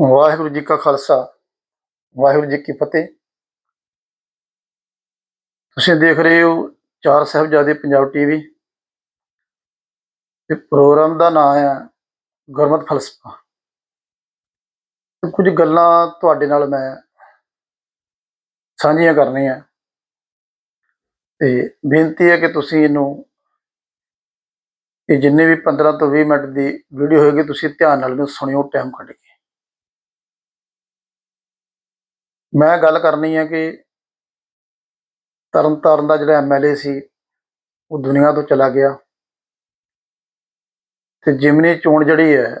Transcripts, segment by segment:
ਵਾਹਿਗੁਰੂ ਜੀ ਕਾ ਖਾਲਸਾ, ਵਾਹਿਗੁਰੂ ਜੀ ਕੀ ਫਤਿਹ। ਤੁਸੀਂ ਦੇਖ ਰਹੇ ਹੋ ਚਾਰ ਸਾਹਿਬਜ਼ਾਦੇ ਪੰਜਾਬ ਟੀਵੀ। ਤੇ ਪ੍ਰੋਗਰਾਮ ਦਾ ਨਾਮ ਹੈ ਗੁਰਮਤ ਫਲਸਫਾ। ਕੁਝ ਗੱਲਾਂ ਤੁਹਾਡੇ ਨਾਲ ਮੈਂ ਸਾਂਝੀਆਂ ਕਰਨੀਆਂ। ਤੇ ਬੇਨਤੀ ਹੈ ਕਿ ਤੁਸੀਂ ਇਹਨੂੰ, ਇਹ ਜਿੰਨੇ ਵੀ 15 ਤੋਂ 20 ਮਿੰਟ ਦੀ ਵੀਡੀਓ ਹੋਏਗੀ ਤੁਸੀਂ ਧਿਆਨ ਨਾਲ ਇਹਨੂੰ ਸੁਣਿਓ ਟਾਈਮ ਕੱਢ ਕੇ। ਮੈਂ ਗੱਲ ਕਰਨੀ ਹੈ ਕਿ ਤਰਨਤਾਰਨ ਦਾ ਜਿਹੜਾ ਐਮਐਲਏ ਸੀ, ਉਹ ਦੁਨੀਆ ਤੋਂ ਚਲਾ ਗਿਆ। ਤੇ ਜਿਮਨੀ ਚੋਣ ਜਿਹੜੀ ਹੈ,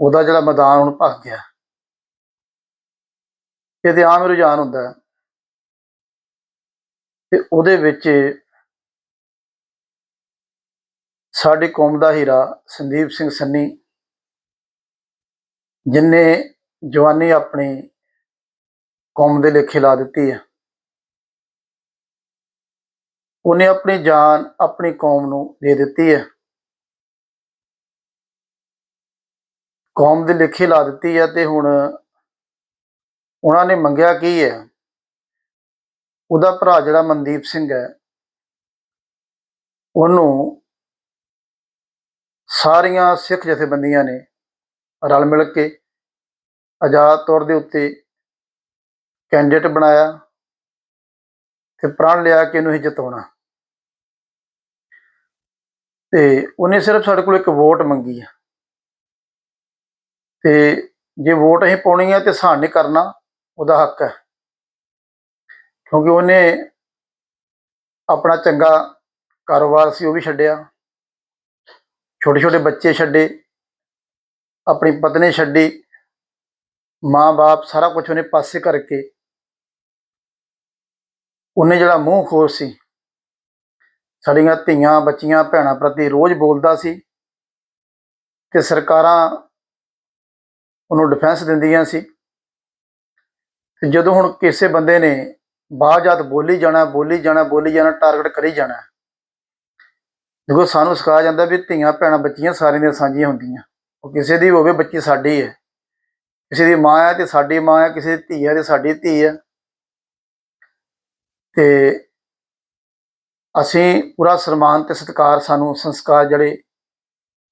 ਉਹਦਾ ਜਿਹੜਾ ਮੈਦਾਨ ਹੁਣ ਭੱਜ ਗਿਆ। ਇਹਦੇ ਆਮ ਰੁਝਾਨ ਹੁੰਦਾ ਹੈ। ਤੇ ਉਹਦੇ ਵਿੱਚ ਸਾਡੀ ਕੌਮ ਦਾ ਹੀਰਾ ਸੰਦੀਪ ਸਿੰਘ ਸੰਨੀ, ਜਿਨੇ ਜਵਾਨੀ ਆਪਣੀ ਕੌਮ ਦੇ ਲੇਖੇ ਲਾ ਦਿੱਤੀ ਹੈ। ਉਹਨੇ ਆਪਣੀ ਜਾਨ ਆਪਣੀ ਕੌਮ ਨੂੰ ਦੇ ਦਿੱਤੀ ਹੈ। ਕੌਮ ਦੇ ਲੇਖੇ ਲਾ ਦਿੱਤੀ ਹੈ ਤੇ ਹੁਣ ਉਹਨਾਂ ਨੇ ਮੰਗਿਆ ਕੀ ਹੈ? ਉਹਦਾ ਭਰਾ ਜਿਹੜਾ ਮਨਦੀਪ ਸਿੰਘ ਹੈ, ਉਹਨੂੰ ਸਾਰੀਆਂ ਸਿੱਖ ਜਥੇਬੰਦੀਆਂ ਨੇ ਰਲ ਮਿਲ ਕੇ ਆਜ਼ਾਦ ਤੌਰ ਦੇ ਉੱਤੇ ਕੈਂਡੀਡੇਟ ਬਣਾਇਆ ਤੇ ਪ੍ਰਣ ਲਿਆ ਕਿ ਇਹਨੂੰ ਹੀ ਜਿਤਾਉਣਾ ਤੇ ਉਹਨੇ ਸਿਰਫ ਸਾਡੇ ਕੋਲ ਇੱਕ ਵੋਟ ਮੰਗੀ ਆ। ਤੇ ਜੇ ਵੋਟ ਅਸੀਂ ਪਾਉਣੀ ਹੈ ਤੇ ਸਾਨ ਨਹੀਂ ਕਰਨਾ, ਉਹਦਾ ਹੱਕ ਹੈ। ਕਿਉਂਕਿ ਉਹਨੇ ਆਪਣਾ ਚੰਗਾ ਕਾਰੋਬਾਰ ਸੀ, ਉਹ ਵੀ ਛੱਡਿਆ। ਛੋਟੇ ਛੋਟੇ ਬੱਚੇ ਛੱਡੇ, ਆਪਣੀ ਪਤਨੀ ਛੱਡੀ ਮਾਂ-ਬਾਪ ਸਾਰਾ ਕੁਝ ਉਹਨੇ ਪਾਸੇ ਕਰਕੇ ਉਹਨੇ ਜਿਹੜਾ ਮੂੰਹ ਖੋਰ ਸੀ, ਸਾਡੀਆਂ ਧੀਆਂ, ਬੱਚੀਆਂ, ਭੈਣਾਂ ਪ੍ਰਤੀ ਰੋਜ਼ ਬੋਲਦਾ ਸੀ ਤੇ ਸਰਕਾਰਾਂ ਉਹਨੂੰ ਡਿਫੈਂਸ ਦਿੰਦੀਆਂ ਸੀ। ਤੇ ਜਦੋਂ ਹੁਣ ਕਿਸੇ ਬੰਦੇ ਨੇ ਬਾਜਾਤ ਬੋਲੀ ਜਾਣਾ ਬੋਲੀ ਜਾਣਾ ਬੋਲੀ ਜਾਣਾ ਟਾਰਗੇਟ ਕਰੀ ਜਾਣਾ, ਦੇਖੋ ਸਾਨੂੰ ਸਿਖਾਇਆ ਜਾਂਦਾ ਵੀ ਧੀਆਂ, ਭੈਣਾਂ, ਬੱਚੀਆਂ ਸਾਰਿਆਂ ਦੀਆਂ ਸਾਂਝੀਆਂ ਹੁੰਦੀਆਂ। ਉਹ ਕਿਸੇ ਦੀ ਹੋਵੇ, ਬੱਚੀ ਸਾਡੀ ਹੈ। ਕਿਸੇ ਦੀ ਮਾਂ ਹੈ ਤੇ ਸਾਡੀ ਮਾਂ ਹੈ, ਕਿਸੇ ਦੀ ਧੀ ਹੈ ਤੇ ਸਾਡੀ ਧੀ ਹੈ। ਤੇ ਅਸੀਂ ਪੂਰਾ ਸਨਮਾਨ ਤੇ ਸਤਿਕਾਰ ਸਾਨੂੰ ਸੰਸਕਾਰ ਜਿਹੜੇ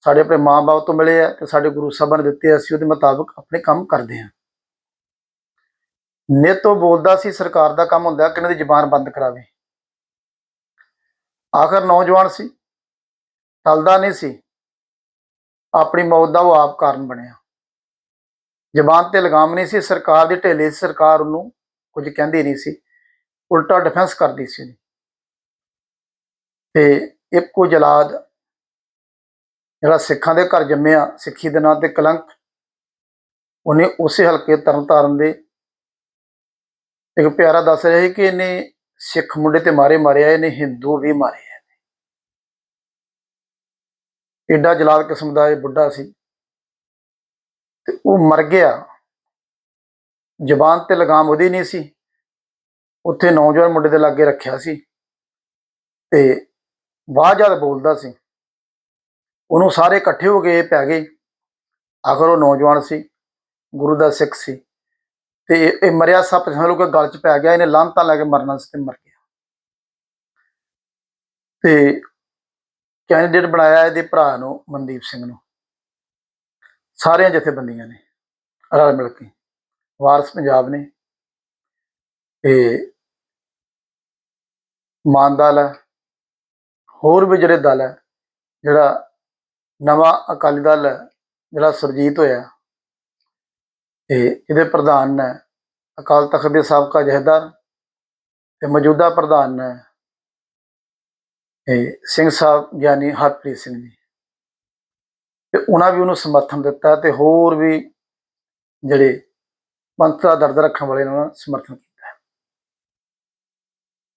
ਸਾਡੇ ਆਪਣੇ ਮਾਂ-ਬਾਪ ਤੋਂ ਮਿਲੇ ਆ ਤੇ ਸਾਡੇ ਗੁਰੂ ਸਾਹਿਬਾਂ ਨੇ ਦਿੱਤੇ ਅਸੀਂ ਉਹਦੇ ਮੁਤਾਬਕ ਆਪਣੇ ਕੰਮ ਕਰਦੇ ਹਾਂ ਨਿਤੋਂ ਬੋਲਦਾ ਸੀ, ਸਰਕਾਰ ਦਾ ਕੰਮ ਹੁੰਦਾ ਕਿ ਇਹਨਾਂ ਦੀ ਜ਼ੁਬਾਨ ਬੰਦ ਕਰਾਵੇ। ਆਖਰ ਨੌਜਵਾਨ ਸੀ, ਟਲਦਾ ਨਹੀਂ ਸੀ। ਆਪਣੀ ਮੌਤ ਦਾ ਉਹ ਆਪ ਕਾਰਨ ਬਣਿਆ। ਜ਼ਬਾਨ ਤੇ ਲਗਾਮ ਨਹੀਂ ਸੀ, ਸਰਕਾਰ ਦੀ ਢੇਲੇ ਸਰਕਾਰ ਉਹਨੂੰ ਕੁਝ ਕਹਿੰਦੀ ਨਹੀਂ ਸੀ, ਉਲਟਾ ਡਿਫੈਂਸ ਕਰਦੀ ਸੀ ਉਹਦੀ। ਤੇ ਇੱਕੋ ਜਲਾਦ ਜਿਹੜਾ ਸਿੱਖਾਂ ਦੇ ਘਰ ਜੰਮਿਆ, ਸਿੱਖੀ ਦੇ ਨਾਂ ਤੇ ਕਲੰਕ, ਉਹਨੇ ਉਸੇ ਹਲਕੇ ਤਰਨਤਾਰਨ ਦੇ ਇੱਕ ਪਿਆਰਾ ਦੱਸ ਰਿਹਾ ਸੀ ਕਿ ਇਹਨੇ ਸਿੱਖ ਮੁੰਡੇ ਤੇ ਮਾਰੇ ਮਾਰਿਆ, ਇਹਨੇ ਹਿੰਦੂ ਵੀ ਮਾਰੇ ਆ ਐਡਾ ਜਲਾਦ ਕਿਸਮ ਦਾ ਇਹ ਬੁੱਢਾ ਸੀ ਤੇ ਉਹ ਮਰ ਗਿਆ। ਜ਼ਬਾਨ ਤੇ ਲਗਾਮ ਉਹਦੀ ਨਹੀਂ ਸੀ। ਉੱਥੇ ਨੌਜਵਾਨ ਮੁੰਡੇ ਦੇ ਲਾਗੇ ਰੱਖਿਆ ਸੀ। ਤੇ ਬਾਹਰ ਜਦ ਬੋਲਦਾ ਸੀ। ਉਹਨੂੰ ਸਾਰੇ ਇਕੱਠੇ ਹੋ ਕੇ ਪੈ ਗਏ। ਆਖਰ ਉਹ ਨੌਜਵਾਨ ਸੀ, ਗੁਰੂ ਦਾ ਸਿੱਖ ਸੀ। ਤੇ ਇਹ ਮਰਿਆ ਸੱਪ ਸਮਝ ਲਓ ਕਿ ਗਲ 'ਚ ਪੈ ਗਿਆ, ਇਹਨੇ ਲਾਂਤਾਂ ਲੈ ਕੇ ਮਰਨਾ ਸੀ ਤੇ ਮਰ ਗਿਆ। ਤੇ ਕੈਂਡੀਡੇਟ ਬਣਾਇਆ ਇਹਦੇ ਭਰਾ ਨੂੰ, ਮਨਦੀਪ ਸਿੰਘ ਨੂੰ। ਸਾਰੀਆਂ ਜਥੇਬੰਦੀਆਂ ਨੇ ਰਲ ਮਿਲ ਕੇ। ਵਾਰਸ ਪੰਜਾਬ ਨੇ, ਤੇ ਮਾਨ ਦਲ ਹੈ, ਹੋਰ ਵੀ ਜਿਹੜੇ ਦਲ ਹੈ, ਜਿਹੜਾ ਨਵਾਂ ਅਕਾਲੀ ਦਲ ਹੈ, ਜਿਹੜਾ ਸੁਰਜੀਤ ਹੋਇਆ, ਤੇ ਇਹਦੇ ਪ੍ਰਧਾਨ ਨੇ ਅਕਾਲ ਤਖਤ ਦੇ ਸਾਬਕਾ ਜਹੇਦਾਰ ਤੇ ਮੌਜੂਦਾ ਪ੍ਰਧਾਨ ਨੇ ਇਹ ਸਿੰਘ ਸਾਹਿਬ ਗਿਆਨੀ ਹਰਪ੍ਰੀਤ ਸਿੰਘ ਜੀ। ਤੇ ਉਹਨਾਂ ਵੀ ਉਹਨੂੰ ਸਮਰਥਨ ਦਿੱਤਾ ਤੇ ਹੋਰ ਵੀ ਜਿਹੜੇ ਪੰਥ ਦਾ ਦਰਦ ਰੱਖਣ ਵਾਲੇ ਨੇ ਉਹਨਾਂ ਦਾ ਸਮਰਥਨ ਕੀਤਾ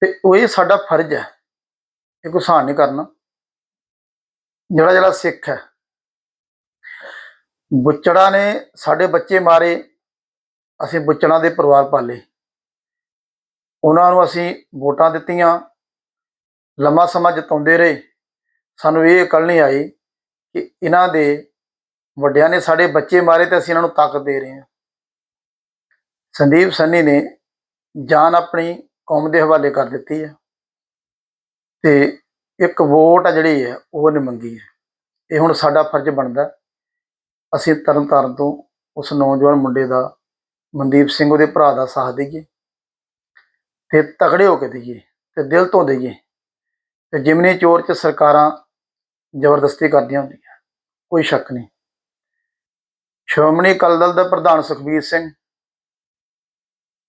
ਤੇ ਉਹ ਇਹ ਸਾਡਾ ਫਰਜ਼ ਹੈ, ਇਹ ਕੋਈ ਨਹੀਂ ਕਰਨਾ। ਜਿਹੜਾ ਜਿਹੜਾ ਸਿੱਖ ਹੈ, ਬੁੱਚੜਾ ਨੇ ਸਾਡੇ ਬੱਚੇ ਮਾਰੇ, ਅਸੀਂ ਬੁੱਚੜਾਂ ਦੇ ਪਰਿਵਾਰ ਪਾਲੇ। ਉਹਨਾਂ ਨੂੰ ਅਸੀਂ ਵੋਟਾਂ ਦਿੱਤੀਆਂ, ਲੰਮਾ ਸਮਾਂ ਜਿਤਾਉਂਦੇ ਰਹੇ। ਸਾਨੂੰ ਇਹ ਅਕਲ ਨਹੀਂ ਆਈ ਕਿ ਇਹਨਾਂ ਦੇ ਵੱਡਿਆਂ ਨੇ ਸਾਡੇ ਬੱਚੇ ਮਾਰੇ ਤੇ ਅਸੀਂ ਇਹਨਾਂ ਨੂੰ ਤਾਕਤ ਦੇ ਰਹੇ ਹਾਂ। ਸੰਦੀਪ ਸੰਨੀ ਨੇ ਜਾਨ ਆਪਣੀ ਕੌਮ ਦੇ ਹਵਾਲੇ ਕਰ ਦਿੱਤੀ ਹੈ ਤੇ ਇੱਕ ਵੋਟ ਆ ਜਿਹੜੀ ਹੈ, ਉਹ ਨੇ ਮੰਗੀ ਹੈ। ਇਹ ਹੁਣ ਸਾਡਾ ਫਰਜ਼ ਬਣਦਾ ਅਸੀਂ ਤਰਨ ਤਾਰਨ ਤੋਂ ਉਸ ਨੌਜਵਾਨ ਮੁੰਡੇ ਦਾ, ਮਨਦੀਪ ਸਿੰਘ ਉਹਦੇ ਭਰਾ ਦਾ ਸਾਥ ਦੇਈਏ ਤੇ ਤਕੜੇ ਹੋ ਕੇ ਦੇਈਏ ਤੇ ਦਿਲ ਤੋਂ ਦੇਈਏ ਤੇ ਜਿਮਨੀ ਚੋਰ ਚ ਸਰਕਾਰਾਂ ਜ਼ਬਰਦਸਤੀ ਕਰਦੀਆਂ ਹੁੰਦੀਆਂ। ਕੋਈ ਸ਼ੱਕ ਨਹੀਂ। ਸ਼੍ਰੋਮਣੀ ਅਕਾਲੀ ਦਲ ਦਾ ਪ੍ਰਧਾਨ ਸੁਖਬੀਰ ਸਿੰਘ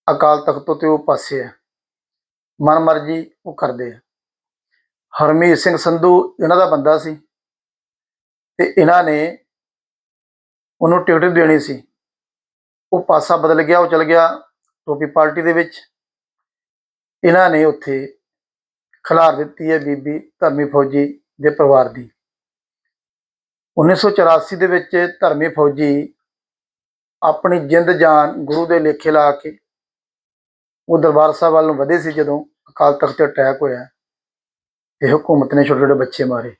ਅਕਾਲ ਤਖਤ ਤੋਂ ਤੇ ਉਹ ਪਾਸੇ ਹੈ ਮਨ ਮਰਜ਼ੀ ਉਹ ਕਰਦੇ ਆ। ਹਰਮੀਤ ਸਿੰਘ ਸੰਧੂ ਇਹਨਾਂ ਦਾ ਬੰਦਾ ਸੀ ਤੇ ਇਹਨਾਂ ਨੇ ਉਹਨੂੰ ਟਿਕਟ ਦੇਣੀ ਸੀ। ਉਹ ਪਾਸਾ ਬਦਲ ਗਿਆ, ਉਹ ਚਲ ਗਿਆ ਟੋਪੀ ਪਾਰਟੀ ਦੇ ਵਿੱਚ। ਇਹਨਾਂ ਨੇ ਉੱਥੇ ਖਿਲਾਰ ਦਿੱਤੀ ਹੈ ਬੀਬੀ ਧਰਮੀ ਫੌਜੀ ਦੇ ਪਰਿਵਾਰ ਦੀ। 1984 ਦੇ ਵਿੱਚ ਧਰਮੀ ਫੌਜੀ ਆਪਣੀ ਜਿੰਦ ਜਾਨ ਗੁਰੂ ਦੇ ਲੇਖੇ ਲਾ ਕੇ ਉਹ ਦਰਬਾਰ ਸਾਹਿਬ ਵੱਲ ਨੂੰ ਵਧੇ ਸੀ ਜਦੋਂ ਅਕਾਲ ਤਖਤ ਤੇ ਅਟੈਕ ਹੋਇਆ। ਇਹ ਹਕੂਮਤ ਨੇ ਛੋਟੇ ਛੋਟੇ ਬੱਚੇ ਮਾਰੇ।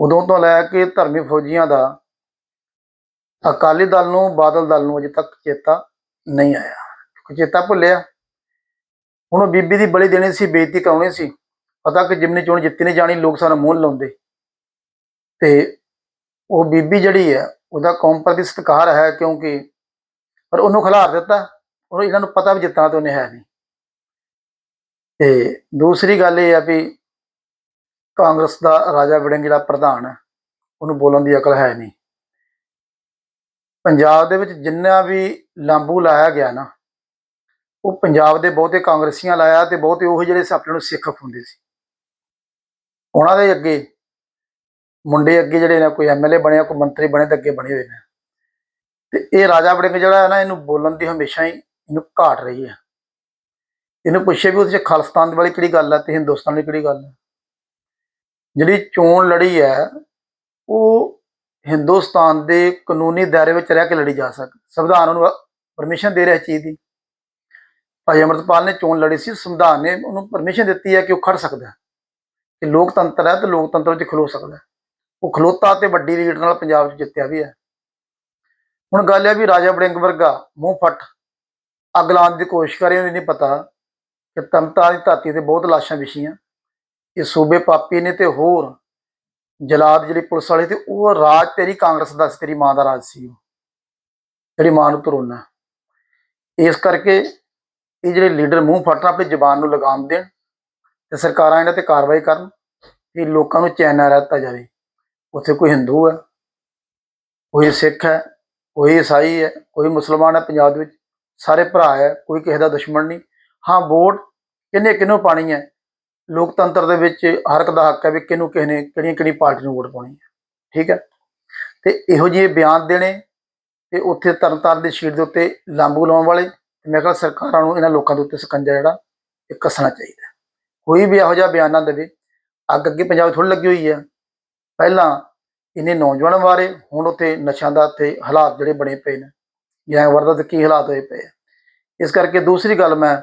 ਉਦੋਂ ਤੋਂ ਲੈ ਕੇ ਧਰਮੀ ਫੌਜੀਆਂ ਦਾ ਅਕਾਲੀ ਦਲ ਨੂੰ ਬਾਦਲ ਦਲ ਨੂੰ ਅਜੇ ਤੱਕ ਚੇਤਾ ਨਹੀਂ ਆਇਆ। ਚੇਤਾ ਭੁੱਲਿਆ। ਹੁਣ ਉਹ ਬੀਬੀ ਦੀ ਬਲੀ ਦੇਣੀ ਸੀ, ਬੇਇੱਜ਼ਤੀ ਕਰਾਉਣੀ ਸੀ। ਪਤਾ ਕਿ ਜਿਮਨੀ ਚੋਣ ਜਿੱਤੀ ਨਹੀਂ ਜਾਣੀ, ਲੋਕ ਸਾਨੂੰ ਮੂੰਹ ਲਾਉਂਦੇ। ਤੇ ਉਹ ਬੀਬੀ ਜਿਹੜੀ ਹੈ, ਉਹਦਾ ਕੌਮ ਪ੍ਰਤੀ ਸਤਿਕਾਰ ਹੈ ਕਿਉਂਕਿ ਪਰ ਉਹਨੂੰ ਖਿਲਾਰ ਦਿੱਤਾ ਉਹ ਇਹਨਾਂ ਨੂੰ ਪਤਾ ਵੀ ਜਿੱਤਣਾ ਤੇ ਉਹਨੇ ਹੈ ਨਹੀਂ। ਤੇ ਦੂਸਰੀ ਗੱਲ ਇਹ ਆ ਵੀ ਕਾਂਗਰਸ ਦਾ ਰਾਜਾ ਵੜਿੰਗ ਜਿਹੜਾ ਪ੍ਰਧਾਨ ਹੈ ਉਹਨੂੰ ਬੋਲਣ ਦੀ ਅਕਲ ਹੈ ਨਹੀਂ। ਪੰਜਾਬ ਦੇ ਵਿੱਚ ਜਿੰਨਾ ਵੀ ਲਾਂਬੂ ਲਾਇਆ ਗਿਆ ਨਾ, ਉਹ ਪੰਜਾਬ ਦੇ ਬਹੁਤੇ ਕਾਂਗਰਸੀਆਂ ਲਾਇਆ ਤੇ ਬਹੁਤੇ ਉਹ ਜਿਹੜੇ ਆਪਣੇ ਨੂੰ ਸਿੱਖ ਖੁੰਦੇ ਸੀ। ਉਹਨਾਂ ਦੇ ਅੱਗੇ ਮੁੰਡੇ ਅੱਗੇ ਜਿਹੜੇ ਨੇ, ਕੋਈ ਐਮਐਲਏ ਬਣਿਆ ਕੋਈ ਮੰਤਰੀ ਬਣੇ ਤੇ ਅੱਗੇ ਬਣੇ ਹੋਏ ਨੇ। ਤੇ ਇਹ ਰਾਜਾ ਵੜਿੰਗ ਜਿਹੜਾ ਹੈ ਨਾ, ਇਹਨੂੰ ਬੋਲਣ ਦੀ ਹਮੇਸ਼ਾ ਹੀ ਇਹਨੂੰ ਘਾਟ ਰਹੀ ਹੈ। ਇਹਨੂੰ ਪੁੱਛੇ ਵੀ ਉਹਦੇ ਚ ਖਾਲਿਸਤਾਨ ਵਾਲੀ ਕਿਹੜੀ ਗੱਲ ਹੈ ਤੇ ਹਿੰਦੁਸਤਾਨ ਦੀ ਕਿਹੜੀ ਗੱਲ ਹੈ। ਜਿਹੜੀ ਚੋਣ ਲੜੀ ਹੈ, ਉਹ ਹਿੰਦੁਸਤਾਨ ਦੇ ਕਾਨੂੰਨੀ ਦਾਇਰੇ ਵਿੱਚ ਰਹਿ ਕੇ ਲੜੀ ਜਾ ਸਕਦੀ ਸੰਵਿਧਾਨ ਉਹਨੂੰ ਪਰਮਿਸ਼ਨ ਦੇ ਰਿਹਾ ਚੀਜ਼ ਦੀ। ਭਾਈ ਅਮਰਤਪਾਲ ਨੇ ਚੋਣ ਲੜੀ ਸੀ, ਸੰਵਿਧਾਨ ਨੇ ਉਹਨੂੰ ਪਰਮਿਸ਼ਨ ਦਿੱਤੀ ਹੈ ਕਿ ਉਹ ਖੜ ਸਕਦਾ ਹੈ। ਕਿ ਲੋਕਤੰਤਰ ਹੈ ਤੇ ਲੋਕਤੰਤਰ ਵਿੱਚ ਖਲੋ ਸਕਦਾ ਉਹ ਖਲੋਤਾ ਤੇ ਵੱਡੀ ਲੀਡ ਨਾਲ ਪੰਜਾਬ 'ਚ ਜਿੱਤਿਆ ਵੀ ਹੈ। ਹੁਣ ਗੱਲ ਇਹ ਵੀ ਰਾਜਾ ਵੜਿੰਗ ਵਰਗਾ ਮੂੰਹ ਫੱਟ, ਅੱਗ ਲਾਉਣ ਦੀ ਕੋਸ਼ਿਸ਼ ਕਰੇ, ਉਹਨੂੰ ਨਹੀਂ ਪਤਾ ਕਿ ਤਮਤਾ ਦੀ ਧਰਤੀ ਤੇ ਬਹੁਤ ਲਾਸ਼ਾਂ ਵਿਛੀਆਂ। ਇਹ ਸੂਬੇ ਪਾਪੀ ਨੇ ਤੇ ਹੋਰ ਜਲਾਦ ਜਿਹੜੀ ਪੁਲਿਸ ਵਾਲੇ ਤੇ ਉਹ ਰਾਜ ਤੇਰੀ ਕਾਂਗਰਸ ਦਾ ਸੀ, ਤੇਰੀ ਮਾਂ ਦਾ ਰਾਜ ਸੀ ਉਹ, ਜਿਹੜੀ ਮਾਂ ਨੂੰ ਤਰੋਨਾ ਇਸ ਕਰਕੇ ਇਹ ਜਿਹੜੇ ਲੀਡਰ ਮੂੰਹ ਫੱਟਣ, ਆਪਣੀ ਜ਼ਬਾਨ ਨੂੰ ਲਗਾਮ ਦੇਣ ਤੇ ਸਰਕਾਰਾਂ ਇਹਨਾਂ ਤੇ ਕਾਰਵਾਈ ਕਰਨ ਇਹ ਲੋਕਾਂ ਨੂੰ ਚੈਨ ਨਾ ਰਹਿਤਾ ਜਾਵੇ। ਉੱਥੇ ਕੋਈ ਹਿੰਦੂ ਹੈ, ਕੋਈ ਸਿੱਖ ਹੈ, ਕੋਈ ਈਸਾਈ ਹੈ, ਕੋਈ ਮੁਸਲਮਾਨ ਹੈ, ਪੰਜਾਬ ਦੇ ਵਿੱਚ ਸਾਰੇ ਭਰਾ ਹੈ, ਕੋਈ ਕਿਸੇ ਦਾ ਦੁਸ਼ਮਣ ਨਹੀਂ। ਹਾਂ, ਵੋਟ ਕਿੰਨੇ ਕਿਹਨੂੰ ਪਾਣੀ ਹੈ? ਲੋਕਤੰਤਰ ਦੇ ਵਿੱਚ ਹਰ ਇੱਕ ਦਾ ਹੱਕ ਹੈ ਵੀ ਕਿਹਨੂੰ ਕਿਸੇ ਨੇ ਕਿਹੜੀਆਂ ਕਿਹੜੀ ਪਾਰਟੀ ਨੂੰ ਵੋਟ ਪਾਉਣੀ ਹੈ, ਠੀਕ ਹੈ? ਤੇ ਇਹੋ ਜਿਹੇ ਬਿਆਨ ਦੇਣੇ ਤੇ ਉੱਥੇ ਤਰਨਤਾਰਨ ਦੀ ਸ਼ੀਟ ਦੇ ਉੱਤੇ ਲਾਂਬੂ ਲਾਉਣ ਵਾਲੇ ਤੇ ਮੈਂ ਕਿਹਾ ਸਰਕਾਰਾਂ ਨੂੰ ਇਹਨਾਂ ਲੋਕਾਂ ਦੇ ਉੱਤੇ ਸਕੰਜਾ ਜਿਹੜਾ ਇਹ ਕੱਸਣਾ ਚਾਹੀਦਾ ਕੋਈ ਵੀ ਇਹੋ ਜਿਹਾ ਬਿਆਨ ਨਾ ਦੇਵੇ। ਅੱਗ ਅੱਗੇ ਪੰਜਾਬ ਥੋੜੀ ਲੱਗੀ ਹੋਈ ਹੈ। ਪਹਿਲਾਂ ਇੰਨੇ ਨੌਜਵਾਨ ਮਾਰੇ, ਹੁਣ ਉੱਥੇ ਨਸ਼ਿਆਂ ਦਾ ਤੇ ਹਾਲਾਤ ਜਿਹੜੇ ਬਣੇ ਪਏ ਨੇ ਗੈਂਗਵਾਰ ਦਾ ਤੇ ਕੀ ਹਾਲਾਤ ਹੋਏ ਪਏ ਇਸ ਕਰਕੇ ਦੂਸਰੀ ਗੱਲ ਮੈਂ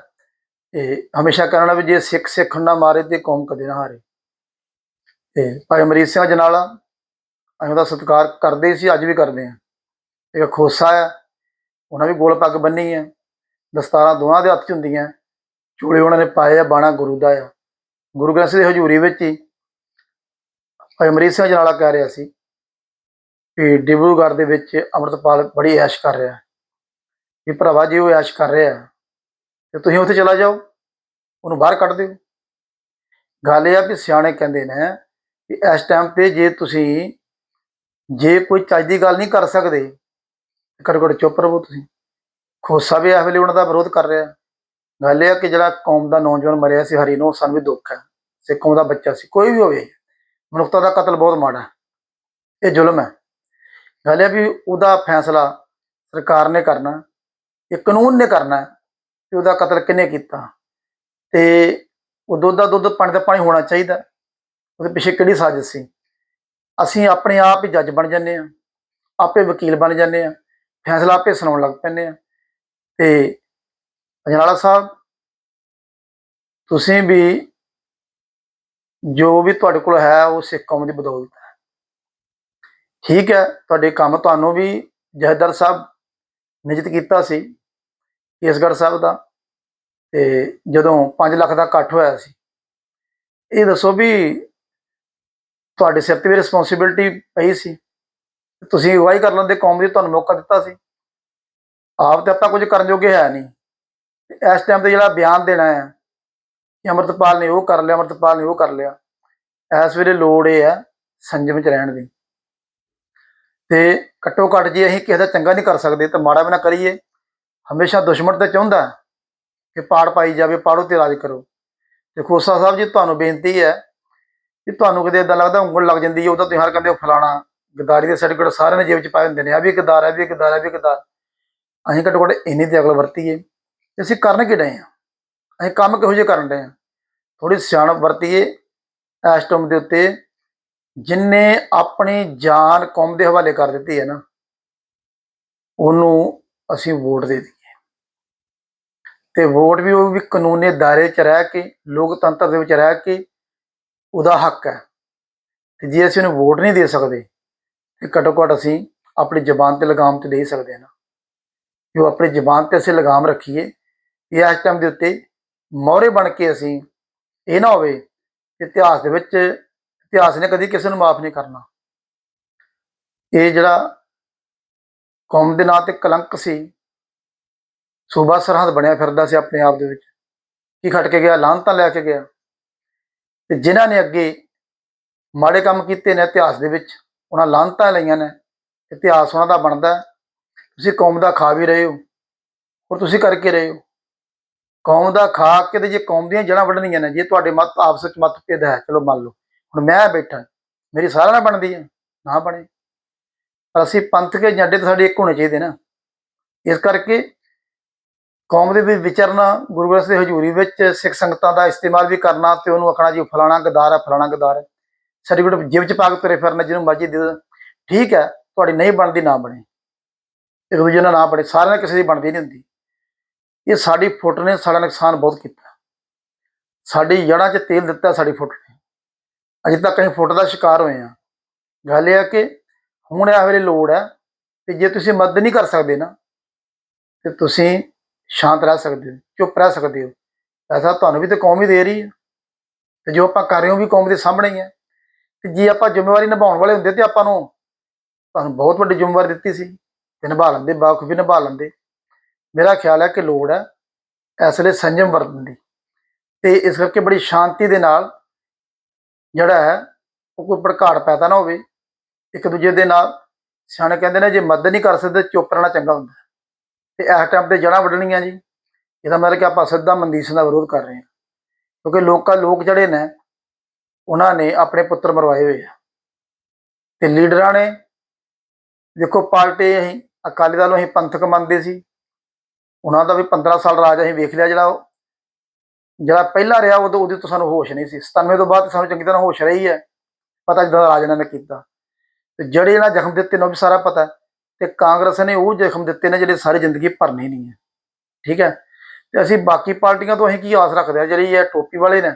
ਇਹ ਹਮੇਸ਼ਾ ਕਹਿਣਾ ਵੀ ਜੇ ਸਿੱਖ ਸਿੱਖ ਨਾ ਮਾਰੇ ਤੇ ਕੌਮ ਕਦੇ ਨਾ ਹਾਰੇ। ਤੇ ਭਾਈ ਅਮਰੀਤ ਸਿੰਘ ਜਨਾਲਾ ਅਸੀਂ ਉਹਦਾ ਸਤਿਕਾਰ ਕਰਦੇ ਸੀ, ਅੱਜ ਵੀ ਕਰਦੇ ਆ ਇੱਕ ਖੋਸਾ ਆ, ਉਹਨਾਂ ਵੀ ਗੋਲ ਪੱਗ ਬੰਨੀ ਹੈ ਦਸਤਾਰਾਂ ਦੋਵਾਂ ਦੇ ਹੱਥ 'ਚ ਹੁੰਦੀਆਂ ਚੂੜੇ ਉਹਨਾਂ ਨੇ ਪਾਏ ਆ, ਬਾਣਾ ਗੁਰੂ ਦਾ ਆ। ਗੁਰੂ ਗ੍ਰੰਥ ਸਾਹਿਬ ਦੀ ਹਜ਼ੂਰੀ ਵਿੱਚ ਹੀ ਭਾਈ ਅਮਰੀਤ ਸਿੰਘ ਜਨਾਲਾ ਕਹਿ ਰਿਹਾ ਸੀ ਕਿ ਡਿਬਰੂਗੜ੍ਹ ਦੇ ਵਿੱਚ ਅੰਮ੍ਰਿਤਪਾਲ ਬੜੀ ਐਸ਼ ਕਰ ਰਿਹਾ। ਵੀ ਭਰਾਵਾ ਜੀ ਉਹ ਐਸ਼ ਕਰ ਰਿਹਾ, ਤੇ ਤੁਸੀਂ ਉੱਥੇ ਚਲਾ ਜਾਓ, ਉਹਨੂੰ ਬਾਹਰ ਕੱਢ ਦਿਓ। ਗੱਲ ਇਹ ਆ ਵੀ ਸਿਆਣੇ ਕਹਿੰਦੇ ਨੇ ਕਿ ਇਸ ਟਾਈਮ ਤੇ ਜੇ ਤੁਸੀਂ, ਜੇ ਕੋਈ ਚੱਜ ਦੀ ਗੱਲ ਨਹੀਂ ਕਰ ਸਕਦੇ ਘੱਟੋ ਘੱਟ ਚੁੱਪ ਰਹੋ ਤੁਸੀਂ। ਖੋਸਾ ਵੀ ਇਸ ਵੇਲੇ ਉਹਨਾਂ ਦਾ ਵਿਰੋਧ ਕਰ ਰਿਹਾ। ਗੱਲ ਇਹ ਆ ਕਿ ਜਿਹੜਾ ਕੌਮ ਦਾ ਨੌਜਵਾਨ ਮਰਿਆ ਸੀ ਹਰੀ ਨੂੰ ਸਾਨੂੰ ਵੀ ਦੁੱਖ ਹੈ। ਸਿੱਖ ਦਾ ਬੱਚਾ ਸੀ, ਕੋਈ ਵੀ ਹੋਵੇ। ਮਨੁੱਖਤਾ ਦਾ ਕਤਲ ਬਹੁਤ ਮਾੜਾ ਹੈ। ਇਹ ਜ਼ੁਲਮ ਹੈ। ਗੱਲ ਹੈ ਵੀ ਉਹਦਾ ਫੈਸਲਾ ਸਰਕਾਰ ਨੇ ਕਰਨਾ ਇਹ ਕਾਨੂੰਨ ਨੇ ਕਰਨਾ ਹੈ ਕਿ ਉਹਦਾ ਕਤਲ ਕਿਹਨੇ ਕੀਤਾ। ਤੇ ਉਹ ਦੁੱਧ ਦਾ ਦੁੱਧ, ਪਾਣੀ ਦਾ ਪਾਣੀ ਹੋਣਾ ਚਾਹੀਦਾ ਉਹਦੇ ਪਿੱਛੇ ਕਿਹੜੀ ਸਾਜ਼ਿਸ਼ ਸੀ? ਅਸੀਂ ਆਪਣੇ ਆਪ ਹੀ ਜੱਜ ਬਣ ਜਾਂਦੇ ਆ ਆਪੇ ਵਕੀਲ ਬਣ ਜਾਂਦੇ ਆ ਫੈਸਲਾ ਆਪੇ ਸੁਣਾਉਣ ਲੱਗ ਪੈਂਦੇ ਆ ਤੇ ਅਜਨਾਲਾ ਸਾਹਿਬ, ਤੁਸੀਂ ਵੀ ਜੋ ਵੀ ਤੁਹਾਡੇ ਕੋਲ ਹੈ, ਉਹ ਸਿੱਖ ਕੌਮ ਦੀ ਬਦੌਲਤ ਹੈ। ਠੀਕ ਹੈ, ਤੁਹਾਡੇ ਕੰਮ ਤੁਹਾਨੂੰ ਵੀ ਜਹਦਰ ਸਾਹਿਬ ਨਿਯੁਕਤ ਕੀਤਾ ਸੀ, ਕੇਸਗੜ੍ਹ ਸਾਹਿਬ ਦਾ, ਤੇ ਜਦੋਂ 5 ਲੱਖ ਦਾ ਇਕੱਠ ਹੋਇਆ ਸੀ। ਇਹ ਦੱਸੋ ਵੀ ਤੁਹਾਡੇ ਸਿਰ ਤੇ ਵੀ ਰਿਸਪੌਂਸਿਬਿਲਟੀ ਪਈ ਸੀ? ਤੁਸੀਂ ਅਗਵਾਈ ਕਰ ਲੈਂਦੇ, ਕੌਮ ਦੀ ਤੁਹਾਨੂੰ ਮੌਕਾ ਦਿੱਤਾ ਸੀ। ਆਪ ਤੇ ਆਪਾਂ ਕੁਝ ਕਰਨ ਜੋਗੇ ਹੈ ਨਹੀਂ। ਤੇ ਇਸ ਟਾਈਮ ਤੇ ਜਿਹੜਾ ਬਿਆਨ ਦੇਣਾ ਹੈ ਕਿ ਅਮਰਤਪਾਲ ਨੇ ਉਹ ਕਰ ਲਿਆ, ਅਮਰਤਪਾਲ ਨੇ ਉਹ ਕਰ ਲਿਆ। ਇਸ ਵੇਲੇ ਲੋੜ ਇਹ ਹੈ ਸੰਜਮ ਚ ਰਹਿਣ ਦੀ। ਤੇ ਘੱਟੋ ਘੱਟ ਜੇ ਅਸੀਂ ਕਿਸੇ ਦਾ ਚੰਗਾ ਨਹੀਂ ਕਰ ਸਕਦੇ ਤਾਂ ਮਾੜਾ ਵੀ ਕਰੀਏ। ਹਮੇਸ਼ਾ ਦੁਸ਼ਮਣ ਤਾਂ ਚਾਹੁੰਦਾ ਕਿ ਪਾੜ ਪਾਈ ਜਾਵੇ, ਪਾੜੋ ਤੇ ਰਾਜ ਕਰੋ। ਤੇ ਖੋਸਾ ਸਾਹਿਬ ਜੀ, ਤੁਹਾਨੂੰ ਬੇਨਤੀ ਹੈ ਕਿ ਤੁਹਾਨੂੰ ਕਦੇ ਇਦਾਂ ਲੱਗਦਾ ਉਂਗਲ ਲੱਗ ਜਾਂਦੀ ਹੈ ਉਹਦਾ ਤੁਸੀਂ ਹਰ ਕਹਿੰਦੇ ਹੋ ਫਲਾਣਾ ਗਦਾਰੀ ਦੇ ਸਰਟੀਫਿਕੇਟ ਸਾਰਿਆਂ ਨੇ ਜੇਬ ਚ ਪਾਏ ਹੁੰਦੇ ਨੇ, ਆ ਵੀ ਗਦਾਰ ਹੈ ਵੀ ਗਦਾਰ ਹੈ ਵੀ ਗਦਾਰ। ਅਸੀਂ ਘੱਟੋ ਘੱਟ ਇੰਨੀ ਤੇ ਅਗਲ ਵਰਤੀਏ। ਅਸੀਂ ਕਰਨ ਕੀ ਡਏ ਆ? ਅਸੀਂ ਕੰਮ ਕਿਹੋ ਜਿਹੇ ਕਰਨ ਡਏ ਆ? ਥੋੜੀ ਸਿਆਣਪ ਵਰਤੀਏ ਇਸ ਟਾਈਮ ਦੇ ਉੱਤੇ। ਜਿਨਨੇ ਆਪਣੀ ਜਾਨ ਕੌਮ ਦੇ ਹਵਾਲੇ ਕਰ ਦਿੱਤੀ ਹੈ ਨਾ, ਉਹਨੂੰ ਅਸੀਂ ਵੋਟ ਦੇ ਦਈਏ। ਤੇ ਵੋਟ ਵੀ ਉਹ ਵੀ ਕਾਨੂੰਨੀ ਦਾਇਰੇ 'ਚ ਰਹਿ ਕੇ, ਲੋਕਤੰਤਰ ਦੇ ਵਿੱਚ ਰਹਿ ਕੇ ਉਹਦਾ ਹੱਕ ਹੈ। ਤੇ ਜੇ ਅਸੀਂ ਉਹਨੂੰ ਵੋਟ ਨਹੀਂ ਦੇ ਸਕਦੇ, ਤੇ ਘੱਟੋ ਘੱਟ ਅਸੀਂ ਆਪਣੀ ਜ਼ਬਾਨ ਤੇ ਲਗਾਮ ਤੇ ਦੇ ਸਕਦੇ ਹਾਂ ਨਾ। ਜੋ ਆਪਣੀ ਜ਼ਬਾਨ ਤੇ ਅਸੀਂ ਲਗਾਮ ਰੱਖੀਏ ਕਿ ਇਸ ਟਾਈਮ ਦੇ ਉੱਤੇ ਮੋਹਰੇ ਬਣ ਕੇ ਅਸੀਂ ਇਹ ਨਾ ਹੋਵੇ ਕਿ ਇਤਿਹਾਸ ਦੇ ਵਿੱਚ ਇਤਿਹਾਸ ਨੇ ਕਦੀ ਕਿਸੇ ਨੂੰ ਮਾਫ ਨਹੀਂ ਕਰਨਾ। ਇਹ ਜਿਹੜਾ ਕੌਮ ਦੇ ਨਾਂ ਤੇ ਕਲੰਕ ਸੀ, ਸੂਬਾ ਸਰਹੱਦ ਬਣਿਆ ਫਿਰਦਾ ਸੀ ਆਪਣੇ ਆਪ ਦੇ ਵਿੱਚ। ਕੀ ਖੱਟ ਕੇ ਗਿਆ ਲਾਂਤਾਂ ਲੈ ਕੇ ਗਿਆ। ਤੇ ਜਿਨ੍ਹਾਂ ਨੇ ਅੱਗੇ ਮਾੜੇ ਕੰਮ ਕੀਤੇ ਨੇ ਇਤਿਹਾਸ ਦੇ ਵਿੱਚ, ਉਹਨਾਂ ਲਾਂਤਾਂ ਲਈਆਂ ਨੇ। ਇਤਿਹਾਸ ਉਹਨਾਂ ਦਾ ਬਣਦਾ ਤੁਸੀਂ ਕੌਮ ਦਾ ਖਾ ਵੀ ਰਹੇ ਹੋ ਔਰ ਤੁਸੀਂ ਕਰਕੇ ਰਹੇ ਹੋ। ਕੌਮ ਦਾ ਖਾ ਕੇ ਤੇ ਜੇ ਕੌਮ ਦੀਆਂ ਜੜ੍ਹਾਂ ਵੱਢਣੀਆਂ ਨੇ, ਜੇ ਤੁਹਾਡੇ ਮਤ ਆਪਸ ਵਿੱਚ ਮਤਭੇਦ ਹੈ, ਚਲੋ ਮੰਨ ਲਓ। ਹੁਣ ਮੈਂ ਬੈਠਾ, ਮੇਰੀ ਸਾਰਿਆਂ ਨਾਲ ਬਣਦੀ ਹੈ ਨਾ ਬਣੇ। ਪਰ ਅਸੀਂ ਪੰਥ ਕੇ ਏਜੰਡੇ ਤਾਂ ਸਾਡੇ ਇੱਕ ਹੋਣੇ ਚਾਹੀਦੇ ਨਾ। ਇਸ ਕਰਕੇ ਕੌਮ ਦੇ ਵਿੱਚ ਵਿਚਰਨਾ, ਗੁਰੂ ਗ੍ਰੰਥ ਦੇ ਹਜ਼ੂਰੀ ਵਿੱਚ ਸਿੱਖ ਸੰਗਤਾਂ ਦਾ ਇਸਤੇਮਾਲ ਵੀ ਕਰਨਾ ਤੇ ਉਹਨੂੰ ਆਖਣਾ ਜੀ ਫਲਾਣਾ ਗਦਾਰ ਹੈ ਫਲਾਣਾ ਗਦਾਰ ਹੈ ਸਰਟੀਫਿਕੇਟ ਜੇਬ ਚ ਪਾ ਕੇ ਤੁਰੇ ਫਿਰਨਾ, ਜਿਹਨੂੰ ਮਰਜ਼ੀ ਦੇ ਠੀਕ ਹੈ, ਤੁਹਾਡੀ ਨਹੀਂ ਬਣਦੀ ਨਾ ਬਣੇ। ਇੱਕ ਦੂਜੇ ਨਾਲ ਨਾ ਬਣੇ, ਸਾਰਿਆਂ ਨਾਲ ਕਿਸੇ ਦੀ ਬਣਦੀ ਨਹੀਂ ਹੁੰਦੀ। ਇਹ ਸਾਡੀ ਫੁੱਟ ਨੇ ਸਾਡਾ ਨੁਕਸਾਨ ਬਹੁਤ ਕੀਤਾ। ਸਾਡੀ ਜੜ੍ਹਾਂ 'ਚ ਤੇਲ ਦਿੱਤਾ ਸਾਡੀ ਫੁੱਟ ਨੇ। ਅਜੇ ਤੱਕ ਅਸੀਂ ਫੁੱਟ ਦਾ ਸ਼ਿਕਾਰ ਹੋਏ ਆ ਗੱਲ ਇਹ ਆ ਕਿ ਹੁਣ ਇਹ ਵੇਲੇ ਲੋੜ ਹੈ ਕਿ ਜੇ ਤੁਸੀਂ ਮਦਦ ਨਹੀਂ ਕਰ ਸਕਦੇ ਨਾ, ਤੇ ਤੁਸੀਂ ਸ਼ਾਂਤ ਰਹਿ ਸਕਦੇ ਹੋ, ਚੁੱਪ ਰਹਿ ਸਕਦੇ ਹੋ। ਐਸਾ ਤੁਹਾਨੂੰ ਵੀ ਤੇ ਕੌਮ ਹੀ ਦੇ ਰਹੀ ਹੈ। ਤੇ ਜੋ ਆਪਾਂ ਕਰ ਰਹੇ ਹੋ ਵੀ ਕੌਮ ਦੇ ਸਾਹਮਣੇ ਹੀ ਹੈ। ਤੇ ਜੇ ਆਪਾਂ ਜ਼ਿੰਮੇਵਾਰੀ ਨਿਭਾਉਣ ਵਾਲੇ ਹੁੰਦੇ ਤੇ ਆਪਾਂ ਨੂੰ, ਤੁਹਾਨੂੰ ਬਹੁਤ ਵੱਡੀ ਜ਼ਿੰਮੇਵਾਰੀ ਦਿੱਤੀ ਸੀ। ਤੇ ਨਿਭਾ ਲੈਂਦੇ, ਬਾਖੂਬੀ ਨਿਭਾ ਲੈਂਦੇ। ਮੇਰਾ ਖਿਆਲ ਹੈ ਕਿ ਲੋੜ ਹੈ ਇਸ ਲਈ ਸੰਜਮ ਵਰਤਣ ਦੀ। ਤੇ ਇਸ ਕਰਕੇ ਬੜੀ ਸ਼ਾਂਤੀ ਦੇ ਨਾਲ ਜਿਹੜਾ ਹੈ, ਉਹ ਕੋਈ ਭੜਕਾੜ ਪੈਦਾ ਨਾ ਹੋਵੇ। ਇੱਕ ਦੂਜੇ ਦੇ ਨਾਲ ਸਿਆਣੇ ਕਹਿੰਦੇ ਨੇ, ਜੇ ਮਦਦ ਨਹੀਂ ਕਰ ਸਕਦੇ, ਚੁੱਪ ਰਹਿਣਾ ਚੰਗਾ ਹੁੰਦਾ ਹੈ। ਤੇ ਇਸ ਟਾਈਮ ਤੇ ਜੜ੍ਹਾਂ ਵੱਢਣੀਆਂ ਜੀ। ਇਹਦਾ ਮਤਲਬ ਕਿ ਆਪਾਂ ਸਿੱਧਾ ਮਨਦੀਪ ਦਾ ਵਿਰੋਧ ਕਰ ਰਹੇ ਹਾਂ। ਕਿਉਂਕਿ ਲੋਕਾਂ, ਲੋਕ ਜਿਹੜੇ ਨੇ, ਉਹਨਾਂ ਨੇ ਆਪਣੇ ਪੁੱਤਰ ਮਰਵਾਏ ਹੋਏ ਆ। ਤੇ ਲੀਡਰਾਂ ਨੇ, ਦੇਖੋ ਪਾਰਟੀ ਅਸੀਂ ਅਕਾਲੀ ਦਲ ਨੂੰ ਅਸੀਂ ਪੰਥਕ ਮੰਨਦੇ ਸੀ। ਉਹਨਾਂ ਦਾ ਵੀ 15 ਸਾਲ ਰਾਜ ਅਸੀਂ ਵੇਖ ਲਿਆ ਜਿਹੜਾ ਉਹ। ਜਿਹੜਾ ਪਹਿਲਾਂ ਰਿਹਾ ਉਦੋਂ ਉਹਦੇ ਤੋਂ ਸਾਨੂੰ ਹੋਸ਼ ਨਹੀਂ ਸੀ। 97 ਤੋਂ ਬਾਅਦ ਸਾਨੂੰ ਚੰਗੀ ਤਰ੍ਹਾਂ ਹੋਸ਼ ਰਹੀ ਹੈ। ਪਤਾ ਜਿੱਦਾਂ ਰਾਜ ਇਹਨਾਂ ਨੇ ਕੀਤਾ। ਤੇ ਜਿਹੜੇ ਇਹਨਾਂ ਜ਼ਖਮ ਦਿੱਤੇ ਨੇ ਉਹ ਵੀ ਸਾਰਾ ਪਤਾ ਹੈ। ਤੇ ਕਾਂਗਰਸ ਨੇ ਉਹ ਜ਼ਖਮ ਦਿੱਤੇ ਨੇ ਜਿਹੜੇ ਸਾਰੀ ਜ਼ਿੰਦਗੀ ਭਰਨੇ ਨਹੀਂ ਹੈ। ਠੀਕ ਹੈ? ਤੇ ਅਸੀਂ ਬਾਕੀ ਪਾਰਟੀਆਂ ਤੋਂ ਅਸੀਂ ਕੀ ਆਸ ਰੱਖਦੇ ਹਾਂ? ਜਿਹੜੀ ਇਹ ਟੋਪੀ ਵਾਲੇ ਨੇ,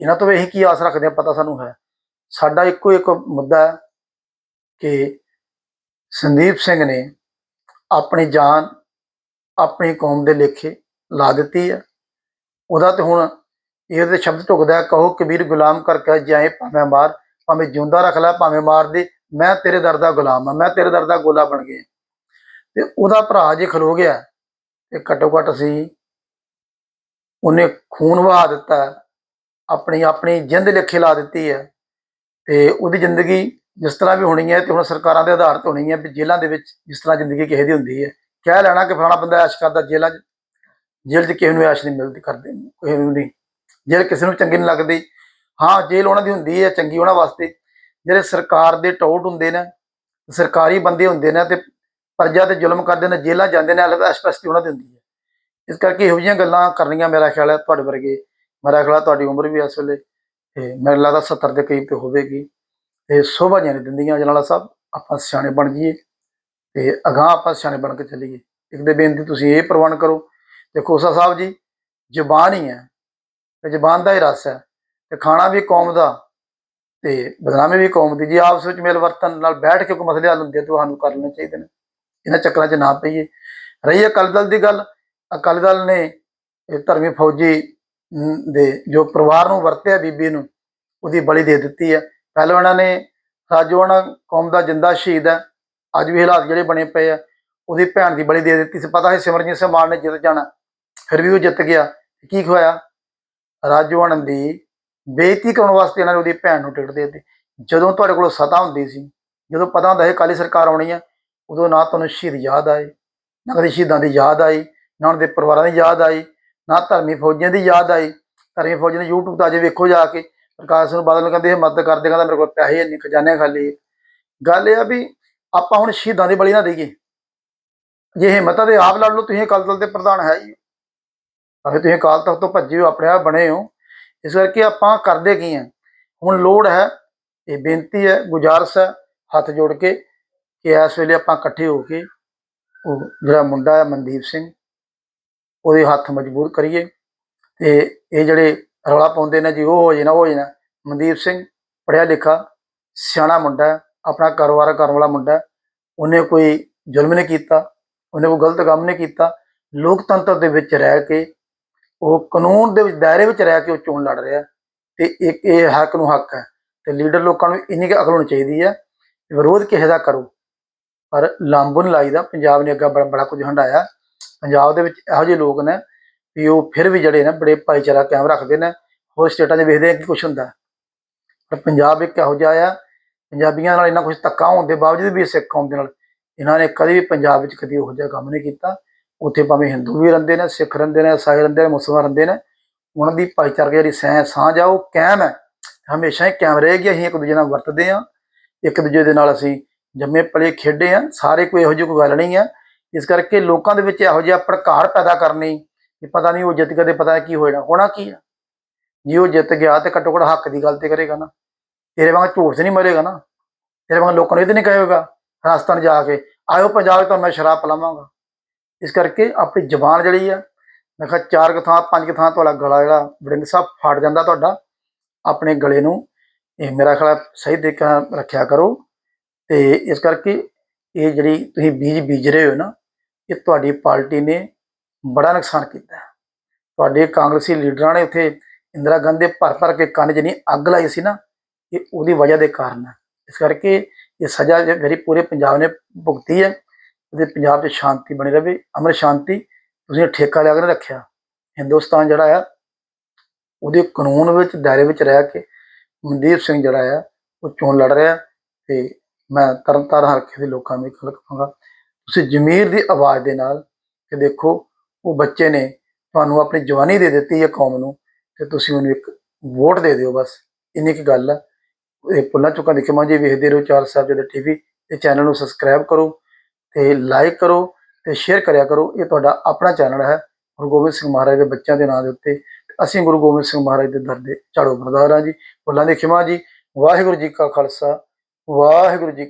ਇਹਨਾਂ ਤੋਂ ਵੀ ਅਸੀਂ ਕੀ ਆਸ ਰੱਖਦੇ ਹਾਂ? ਪਤਾ ਸਾਨੂੰ ਹੈ। ਸਾਡਾ ਇੱਕੋ ਇੱਕ ਮੁੱਦਾ ਹੈ ਕਿ ਸੰਦੀਪ ਸਿੰਘ ਨੇ ਆਪਣੀ ਜਾਨ ਆਪਣੀ ਕੌਮ ਦੇ ਲੇਖੇ ਲਾ ਦਿੱਤੀ ਹੈ ਉਹਦਾ ਤੇ ਹੁਣ ਇਹਦੇ ਸ਼ਬਦ ਢੁਕਦਾ ਕਹੋ ਕਬੀਰ ਗੁਲਾਮ ਕਰਕੇ ਜਾਏ ਭਾਵੇਂ ਮਾਰ, ਭਾਵੇਂ ਜਿਉਂਦਾ ਰੱਖ ਲੈ, ਭਾਵੇਂ ਮਾਰ ਦੇ, ਮੈਂ ਤੇਰੇ ਦਰ ਦਾ ਗੁਲਾਮ ਆ ਮੈਂ ਤੇਰੇ ਦਰ ਦਾ ਗੋਲਾ ਬਣ ਗਿਆ। ਤੇ ਉਹਦਾ ਭਰਾ ਜੇ ਖਲੋ ਗਿਆ, ਤੇ ਘੱਟੋ ਘੱਟ ਅਸੀਂ ਉਹਨੇ ਖੂਨ ਵਹਾ ਦਿੱਤਾ, ਆਪਣੀ ਆਪਣੀ ਜਿੰਦ ਲੇਖੇ ਲਾ ਦਿੱਤੀ ਹੈ ਤੇ ਉਹਦੀ ਜ਼ਿੰਦਗੀ ਜਿਸ ਤਰ੍ਹਾਂ ਵੀ ਹੋਣੀ ਹੈ, ਤੇ ਹੁਣ ਸਰਕਾਰਾਂ ਦੇ ਆਧਾਰ ਤੇ ਹੋਣੀ ਹੈ, ਵੀ ਜੇਲ੍ਹਾਂ ਦੇ ਵਿੱਚ ਜਿਸ ਤਰ੍ਹਾਂ ਜ਼ਿੰਦਗੀ ਕਿਸੇ ਦੀ ਹੁੰਦੀ ਹੈ। ਕਹਿ ਲੈਣਾ ਕਿ ਫਲਾਣਾ ਬੰਦਾ ਐਸ਼ ਕਰਦਾ ਜੇਲ੍ਹਾਂ 'ਚ। ਜੇਲ੍ਹ 'ਚ ਕਿਸੇ ਨੂੰ ਐਸ਼ ਨਹੀਂ ਮਿਲਦੀ, ਕਰਦੇ ਕਿਸੇ ਨੂੰ ਨਹੀਂ। ਜੇਲ੍ਹ ਕਿਸੇ ਨੂੰ ਚੰਗੀ ਨਹੀਂ ਲੱਗਦੀ, ਹਾਂ, ਜੇਲ੍ਹ ਉਹਨਾਂ ਦੀ ਹੁੰਦੀ ਹੈ, ਚੰਗੀ ਉਹਨਾਂ ਵਾਸਤੇ। ਜਿਹੜੇ ਸਰਕਾਰ ਦੇ ਟੌਟ ਹੁੰਦੇ ਨੇ, ਸਰਕਾਰੀ ਬੰਦੇ ਹੁੰਦੇ ਨੇ ਤੇ ਪਰਜਾ ਤੇ ਜ਼ੁਲਮ ਕਰਦੇ ਨੇ, ਜੇਲ੍ਹਾਂ ਜਾਂਦੇ ਨੇ ਐਸਪੈਸਟੀ ਉਹਨਾਂ ਦੀ ਹੁੰਦੀ ਹੈ। ਇਸ ਕਰਕੇ ਇਹੋ ਜਿਹੀਆਂ ਗੱਲਾਂ ਕਰਨੀਆਂ ਮੇਰਾ ਖਿਆਲ ਹੈ ਤੁਹਾਡੇ ਵਰਗੇ। ਮੇਰਾ ਖਿਆਲ ਹੈ ਤੁਹਾਡੀ ਉਮਰ ਵੀ ਇਸ ਵੇਲੇ, ਤੇ ਮੈਨੂੰ ਲੱਗਦਾ 70 ਦੇ ਕਰੀਬ ਤੇ ਹੋਵੇਗੀ। ਤੇ ਸੋਭਾ ਜਾਨੀ ਦਿੰਦੀਆਂ ਜਨਾਲਾ ਸਾਹਿਬ, ਆਪਾਂ ਸਿਆਣੇ ਬਣ ਜਾਈਏ। ਤੇ ਅਗਾਹ ਆਪਾਂ ਸਿਆਣੇ ਬਣ ਕੇ ਚੱਲੀਏ। ਇੱਕ ਦੇ ਬੇਨਤੀ ਤੁਸੀਂ ਇਹ ਪ੍ਰਵਾਨ ਕਰੋ, ਤੇ ਖੋਸਾ ਸਾਹਿਬ ਜੀ, ਜ਼ਬਾਨ ਹੀ ਹੈ, ਤੇ ਜ਼ੁਬਾਨ ਦਾ ਹੀ ਰਸ ਹੈ, ਤੇ ਖਾਣਾ ਵੀ ਕੌਮ ਦਾ, ਤੇ ਬਦਨਾਮੀ ਵੀ ਕੌਮ ਦੀ, ਜੀ ਆਪਸ ਵਿੱਚ ਮਿਲ ਵਰਤਨ ਨਾਲ ਬੈਠ ਕੇ ਕੋਈ ਮਸਲੇ ਹੱਲ ਹੁੰਦੇ ਆ ਤੁਹਾਨੂੰ ਕਰ ਲੈਣੇ ਚਾਹੀਦੇ ਨੇ। ਇਹਨਾਂ ਚੱਕਰਾਂ 'ਚ ਨਾ ਪਈਏ। ਰਹੀ ਅਕਾਲੀ ਦਲ ਦੀ ਗੱਲ, ਅਕਾਲੀ ਦਲ ਨੇ ਇਹ ਧਰਮੀ ਫੌਜੀ ਦੇ ਜੋ ਪਰਿਵਾਰ ਨੂੰ ਵਰਤਿਆ ਬੀਬੀ ਨੂੰ, ਉਹਦੀ ਬਲੀ ਦੇ ਦਿੱਤੀ ਹੈ। ਪਹਿਲਾਂ ਉਹਨਾਂ ਨੇ ਰਾਜੋਣਾ ਕੌਮ ਦਾ ਜਿੰਦਾ ਸ਼ਹੀਦ ਹੈ ਅੱਜ ਵੀ ਹਾਲਾਤ ਜਿਹੜੇ ਬਣੇ ਪਏ ਆ, ਉਹਦੀ ਭੈਣ ਦੀ ਬਲੀ ਦੇ ਦਿੱਤੀ ਸੀ। ਪਤਾ ਸੀ ਸਿਮਰਜੀਤ ਸਿੰਘ ਮਾਨ ਨੇ ਜਿੱਤ ਜਾਣਾ, ਫਿਰ ਵੀ ਉਹ ਜਿੱਤ ਗਿਆ। ਕੀ ਹੋਇਆ ਰਾਜੋਣ ਦੀ ਬੇਇੱਜ਼ਤੀ ਕਰਾਉਣ ਵਾਸਤੇ ਇਹਨਾਂ ਨੇ ਉਹਦੀ ਭੈਣ ਨੂੰ ਟਿਕਟ ਦੇ ਦਿੱਤੀ। ਜਦੋਂ ਤੁਹਾਡੇ ਕੋਲ ਸਤਾ ਹੁੰਦੀ ਸੀ, ਜਦੋਂ ਪਤਾ ਹੁੰਦਾ ਹੈ ਕਾਲੀ ਸਰਕਾਰ ਆਉਣੀ ਹੈ ਉਦੋਂ ਨਾ ਤੁਹਾਨੂੰ ਸ਼ਹੀਦ ਯਾਦ ਆਏ, ਨਾ ਕਦੇ ਸ਼ਹੀਦਾਂ ਦੀ ਯਾਦ ਆਈ, ਨਾ ਉਹਨਾਂ ਦੇ ਪਰਿਵਾਰਾਂ ਦੀ ਯਾਦ ਆਈ, ਨਾ ਧਰਮੀ ਫੌਜੀਆਂ ਦੀ ਯਾਦ ਆਈ। ਧਰਮੀ ਫੌਜੀਆਂ ਨੇ YouTube ਤੇ ਅਜੇ ਵੇਖੋ ਜਾ ਕੇ, ਪ੍ਰਕਾਸ਼ ਸਿੰਘ ਬਾਦਲ ਕਹਿੰਦੇ ਇਹ ਮਦਦ ਕਰਦੇ, ਕਹਿੰਦਾ ਮੇਰੇ ਕੋਲ ਪੈਸੇ ਨਹੀਂ ਖਜ਼ਾਨੇ ਖਾਲੀ ਗੱਲ ਇਹ ਆ ਵੀ ਆਪਾਂ ਹੁਣ ਸ਼ਹੀਦਾਂ ਦੀ ਬਲੀ ਨਾ ਦੇਈਏ। ਜੇ ਹਿੰਮਤ ਦੇ ਆਪ ਲੜ ਲਓ, ਤੁਸੀਂ ਅਕਾਲੀ ਦਲ ਦੇ ਪ੍ਰਧਾਨ ਹੈ ਹੀ ਭਾਵੇਂ ਤੁਸੀਂ ਅਕਾਲ ਤਖਤ ਤੋਂ ਭੱਜੇ ਹੋ, ਆਪਣੇ ਆਪ ਬਣੇ ਹੋ। ਇਸ ਕਰਕੇ ਆਪਾਂ ਕਰਦੇ ਕੀ ਆ? ਹੁਣ ਲੋੜ ਹੈ, ਇਹ ਬੇਨਤੀ ਹੈ, ਗੁਜ਼ਾਰਸ਼ ਹੈ, ਹੱਥ ਜੋੜ ਕੇ ਕਿ ਇਸ ਵੇਲੇ ਆਪਾਂ ਇਕੱਠੇ ਹੋ ਕੇ ਉਹ ਜਿਹੜਾ ਮੁੰਡਾ ਹੈ, ਮਨਦੀਪ ਸਿੰਘ, ਉਹਦੇ ਹੱਥ ਮਜ਼ਬੂਤ ਕਰੀਏ। ਤੇ ਇਹ ਜਿਹੜੇ ਰੌਲਾ ਪਾਉਂਦੇ ਨੇ ਜੀ, ਉਹ ਹੋ ਜੇ ਨਾ, ਉਹ ਹੋ ਜੇ ਨਾ, ਮਨਦੀਪ ਸਿੰਘ ਪੜਿਆ ਲਿਖਾ ਸਿਆਣਾ ਮੁੰਡਾ ਹੈ। ਆਪਣਾ ਕਾਰੋਬਾਰ ਕਰਨ ਵਾਲਾ ਮੁੰਡਾ ਉਹਨੇ ਕੋਈ ਜ਼ੁਲਮ ਨਹੀਂ ਕੀਤਾ, ਉਹਨੇ ਕੋਈ ਗਲਤ ਕੰਮ ਨਹੀਂ ਕੀਤਾ। ਲੋਕਤੰਤਰ ਦੇ ਵਿੱਚ ਰਹਿ ਕੇ, ਉਹ ਕਾਨੂੰਨ ਦੇ ਵਿੱਚ, ਦਾਇਰੇ ਵਿੱਚ ਰਹਿ ਕੇ ਉਹ ਚੋਣ ਲੜ ਰਿਹਾ ਤੇ ਇੱਕ ਇਹ ਹੱਕ ਨੂੰ ਹੱਕ ਹੈ ਤੇ ਲੀਡਰ ਲੋਕਾਂ ਨੂੰ ਇੰਨੀ ਕੁ ਅਕਲ ਹੋਣੀ ਚਾਹੀਦੀ ਹੈ, ਵਿਰੋਧ ਕਿਸੇ ਦਾ ਕਰੋ। ਪਰ ਲਾਂਬੂ ਨਹੀਂ ਲਾਈਦਾ, ਪੰਜਾਬ ਨੇ ਅੱਗਾ ਬੜਾ ਬੜਾ ਕੁਝ ਹੰਡਾਇਆ ਪੰਜਾਬ ਦੇ ਵਿੱਚ ਇਹੋ ਜਿਹੇ ਲੋਕ ਨੇ ਵੀ ਉਹ ਫਿਰ ਵੀ ਜਿਹੜੇ ਨੇ, ਬੜੇ ਭਾਈਚਾਰਾ ਕਾਇਮ ਰੱਖਦੇ ਨੇ, ਹੋਰ ਸਟੇਟਾਂ 'ਚ ਵੇਖਦੇ ਆ ਕਿ ਕੁਝ ਹੁੰਦਾ। ਪਰ ਪੰਜਾਬ ਇੱਕ ਇਹੋ ਜਿਹਾ ਆ ਪੰਜਾਬੀਆਂ ਨਾਲ ਇੰਨਾ ਕੁਝ ਧੱਕਾ ਹੋਣ ਦੇ ਬਾਵਜੂਦ ਵੀ ਸਿੱਖ ਕੌਮ ਦੇ ਨਾਲ ਇਹਨਾਂ ਨੇ ਕਦੇ ਵੀ ਪੰਜਾਬ ਵਿੱਚ ਕਦੀ ਉਹੋ ਜਿਹਾ ਕੰਮ ਨਹੀਂ ਕੀਤਾ। ਉੱਥੇ ਭਾਵੇਂ ਹਿੰਦੂ ਵੀ ਰਹਿੰਦੇ ਨੇ, ਸਿੱਖ ਰਹਿੰਦੇ ਨੇ ਈਸਾਈ ਰਹਿੰਦੇ ਨੇ, ਮੁਸਲਮਾਨ ਰਹਿੰਦੇ ਨੇ, ਉਹਨਾਂ ਦੀ ਭਾਈਚਾਰਕ ਜਿਹੜੀ ਸਹਿ ਸਾਂਝ ਆ ਉਹ ਕਾਇਮ ਹੈ। ਹਮੇਸ਼ਾ ਹੀ ਕਾਇਮ ਰਹੇਗੀ, ਅਸੀਂ ਇੱਕ ਦੂਜੇ ਨਾਲ ਵਰਤਦੇ ਆ ਇੱਕ ਦੂਜੇ ਦੇ ਨਾਲ ਅਸੀਂ ਜੰਮੇ ਪਲੇ ਖੇਡੇ ਆ ਸਾਰੇ ਕੋਈ ਇਹੋ ਜਿਹੀ ਕੋਈ ਗੱਲ ਨਹੀਂ ਆ ਇਸ ਕਰਕੇ ਲੋਕਾਂ ਦੇ ਵਿੱਚ ਇਹੋ ਜਿਹਾ ਭੜਕਾੜ ਪੈਦਾ ਕਰਨੀ ਕਿ ਪਤਾ ਨਹੀਂ ਉਹ ਜਿੱਤ ਕਦੇ ਪਤਾ ਨਹੀਂ ਕੀ ਹੋਏਗਾ। ਹੋਣਾ ਕੀ ਆ ਜੇ ਉਹ ਜਿੱਤ ਗਿਆ ਤੇ ਘੱਟੋ ਘੱਟ ਹੱਕ ਦੀ ਗੱਲ ਤੇ ਕਰੇਗਾ ਨਾ। ਤੇਰੇ ਵਾਂਗ ਝੂਠ ਤੇ ਨਹੀਂ ਮਰੇਗਾ ਨਾ। ਤੇਰੇ ਵਾਂਗ ਲੋਕਾਂ ਨੂੰ ਇਹ ਤੇ ਨਹੀਂ ਕਹੇਗਾ ਰਾਜਸਥਾਨ ਜਾ ਕੇ, ਆਇਓ ਪੰਜਾਬ 'ਚ ਤਾਂ, ਮੈਂ ਸ਼ਰਾਬ ਪਿਲਾਵਾਂਗਾ। ਇਸ ਕਰਕੇ ਆਪਣੀ ਜ਼ਬਾਨ ਜਿਹੜੀ ਆ, ਮੈਂ ਕਿਹਾ ਚਾਰ ਕੁ ਥਾਂ, ਪੰਜ ਕੁ ਥਾਂ ਤੁਹਾਡਾ ਗਲਾ ਜਿਹੜਾ ਵੜਿੰਗ ਸਾਹਿਬ ਫਟ ਜਾਂਦਾ ਤੁਹਾਡਾ, ਆਪਣੇ ਗਲੇ ਨੂੰ, ਇਹ ਮੇਰਾ ਖਿਆਲ ਸਹੀ ਤਰੀਕੇ ਨਾਲ ਰੱਖਿਆ ਕਰੋ। ਤੇ ਇਸ ਕਰਕੇ ਇਹ ਜਿਹੜੀ ਤੁਸੀਂ ਬੀਜ ਬੀਜ ਰਹੇ ਹੋ ਨਾ, ਇਹ ਤੁਹਾਡੀ ਪਾਰਟੀ ਨੇ ਬੜਾ ਨੁਕਸਾਨ ਕੀਤਾ। ਤੁਹਾਡੇ ਕਾਂਗਰਸੀ ਲੀਡਰਾਂ ਨੇ ਉੱਥੇ ਇੰਦਰਾ ਗਾਂਧੀ ਭਰ ਭਰ ਕੇ ਕੰਨ ਜਿਹਨੀ ਅੱਗ ਲਾਈ ਸੀ ਨਾ ਇਹ ਉਹਦੀ ਵਜ੍ਹਾ ਦੇ ਕਾਰਨ ਹੈ। ਇਸ ਕਰਕੇ ਇਹ ਸਜ਼ਾ ਜਿਹੜੀ ਪੂਰੇ ਪੰਜਾਬ ਨੇ ਭੁਗਤੀ ਹੈ। ਉਹਦੇ ਪੰਜਾਬ 'ਚ ਸ਼ਾਂਤੀ ਬਣੀ ਰਹੇ, ਅਮਰ ਸ਼ਾਂਤੀ। ਤੁਸੀਂ ਠੇਕਾ ਲਿਆ ਕੇ ਰੱਖਿਆ। ਹਿੰਦੁਸਤਾਨ ਜਿਹੜਾ ਆ, ਉਹਦੇ ਕਾਨੂੰਨ ਵਿੱਚ, ਦਾਇਰੇ ਵਿੱਚ ਰਹਿ ਕੇ ਮਨਦੀਪ ਸਿੰਘ ਜਿਹੜਾ ਆ, ਉਹ ਚੋਣ ਲੜ ਰਿਹਾ। ਤੇ ਮੈਂ ਤਰਨਤਾਰਨ ਹਲਕੇ ਦੇ ਲੋਕਾਂ ਨੂੰ ਗੱਲ ਕਹਾਂਗਾ, ਤੁਸੀਂ ਜ਼ਮੀਰ ਦੀ ਆਵਾਜ਼ ਦੇ ਨਾਲ ਕਿ ਦੇਖੋ, ਉਹ ਬੱਚੇ ਨੇ ਤੁਹਾਨੂੰ ਆਪਣੀ ਜਵਾਨੀ ਦੇ ਦਿੱਤੀ ਹੈ ਕੌਮ ਨੂੰ, ਤੇ ਤੁਸੀਂ ਉਹਨੂੰ ਇੱਕ ਵੋਟ ਦੇ ਦਿਓ ਬਸ। ਇੰਨੀ ਕੀ ਗੱਲ ਹੈ ਇਹ ਪੁੱਲਾਂ ਚੁੱਕਾਂ ਦੇਖੇ ਮਾਂ ਜੀ, ਵੇਖਦੇ ਰਹੋ ਚਾਰ ਸਾਹਿਬ ਦੇ ਟੀਵੀ ਤੇ ਚੈਨਲ ਨੂੰ ਸਬਸਕ੍ਰਾਈਬ ਕਰੋ ਤੇ ਲਾਈਕ ਕਰੋ ਤੇ ਸ਼ੇਅਰ ਕਰਿਆ ਕਰੋ। ਇਹ ਤੁਹਾਡਾ ਆਪਣਾ ਚੈਨਲ ਹੈ ਗੁਰੂ ਗੋਬਿੰਦ ਸਿੰਘ ਮਹਾਰਾਜ ਦੇ ਬੱਚਿਆਂ ਦੇ ਨਾਂ ਦੇ ਉੱਤੇ। ਅਸੀਂ ਗੁਰੂ ਗੋਬਿੰਦ ਸਿੰਘ ਮਹਾਰਾਜ ਦੇ ਦਰ ਦੇ ਝਾੜੂ ਬਰਦਾਰ ਹਾਂ ਜੀ। ਪੁੱਲਾਂ ਦੇ ਖਿਮਾ ਜੀ, ਵਾਹਿਗੁਰੂ ਜੀ ਕਾ ਖਾਲਸਾ, ਵਾਹਿਗੁਰੂ ਜੀ